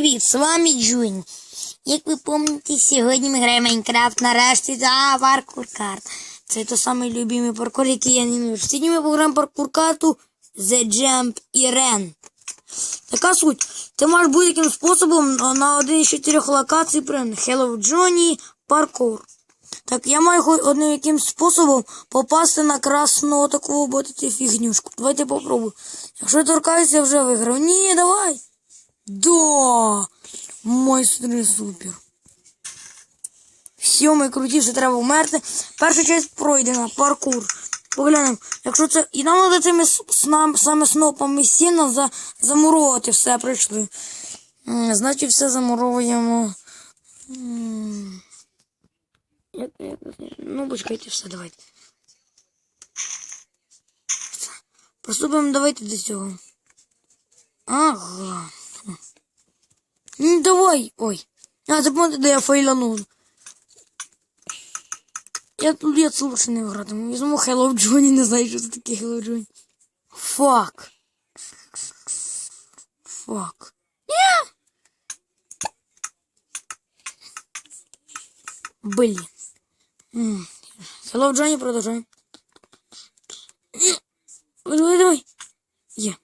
привіт! З вами Джунь. Як ви пам'ятаєте, сьогодні ми граємо Майнкрафт нарешті за паркур карт. Це той самий любимий паркур, який я ненавиджу. Сьогодні ми пограємо паркур карту The Jump і Ren. Така суть. Ти можеш будь-яким способом на один із чотирьох локацій прийняти. Hello Johnny, паркур. Так, я маю хоч одним якимсь способом попасти на красну таку фігнюшку. Давайте попробуємо. Якщо торкаюся, я вже виграв. Ні, давай. Да, майстри супер. Все, ми круті, що треба вмерти. Перша часть пройдена, паркур. Поглянемо, якщо це. І нам треба цими снам, саме снопами сіна за, замуровувати все прийшли. Значить, все замуровуємо. Ну, почекайте, все, давайте. Приступимо, давайте до цього. Ага. Ну, давай. Ой. А, запомните, де я фейланув. Я тут я це лучше не гратиму. Візьму Hello Johnny, не знаю, що це таке Hello Johnny. Фак. Фак. Ні. Блін. М. Hello Johnny, продовжуй. Давай, давай. Є.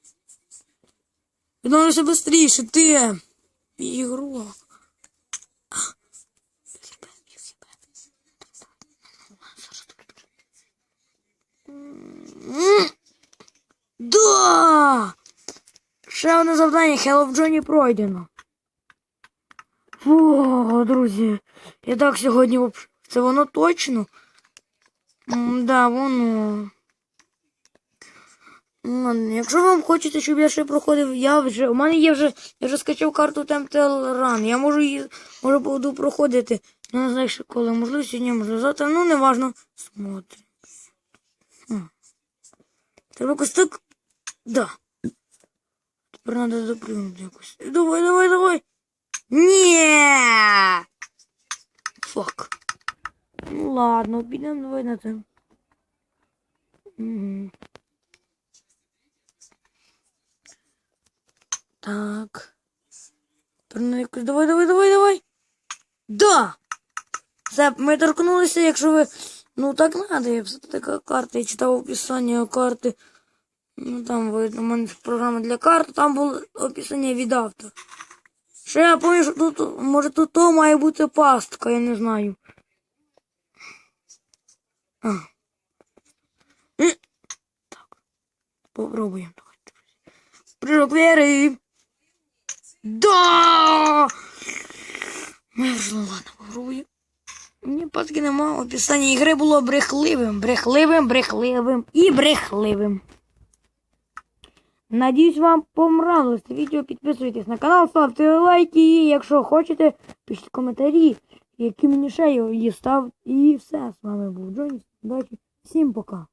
Відновлюйся быстріше, ти. Ігрок. Да! Ще одне завдання Hello Джоні пройдено. О, друзі, я так сьогодні Це воно точно? Да, воно. Ну, Якщо вам хочеться, щоб я ще проходив, я вже. У мене є вже. Я вже скачав карту Temptel Run. Я можу її можу буду проходити. Ну, не знаю, коли. Можливо, сьогодні, можливо, завтра. Ну, не важно. Смотрим. Хм. Треба якось так. Да. Тепер треба допрыгнути якось. Давай, давай, давай. Ні. Фак. Ну ладно, підемо давай на це. Так. Тепер Давай, давай, давай, давай. Да! Все, ми торкнулися, якщо ви. Ну так надо, я все така карта. Я читав описання карти. Ну там видно, у мене програма для карт, там було описання від автора. Ще я пам'ятаю, що тут, може тут то має бути пастка, я не знаю. А. Так. Попробуємо. Давайте. Прыжок веры. Да! Мерзло, ладно, попробую. Мені паски нема. Описання ігри було брехливим, брехливим, брехливим і брехливим. Надіюсь, вам понравилось відео. Підписуйтесь на канал, ставте лайки і якщо хочете, пишіть коментарі, які мені ще її став. І все. З вами був Джоні. Удачі. Всім пока.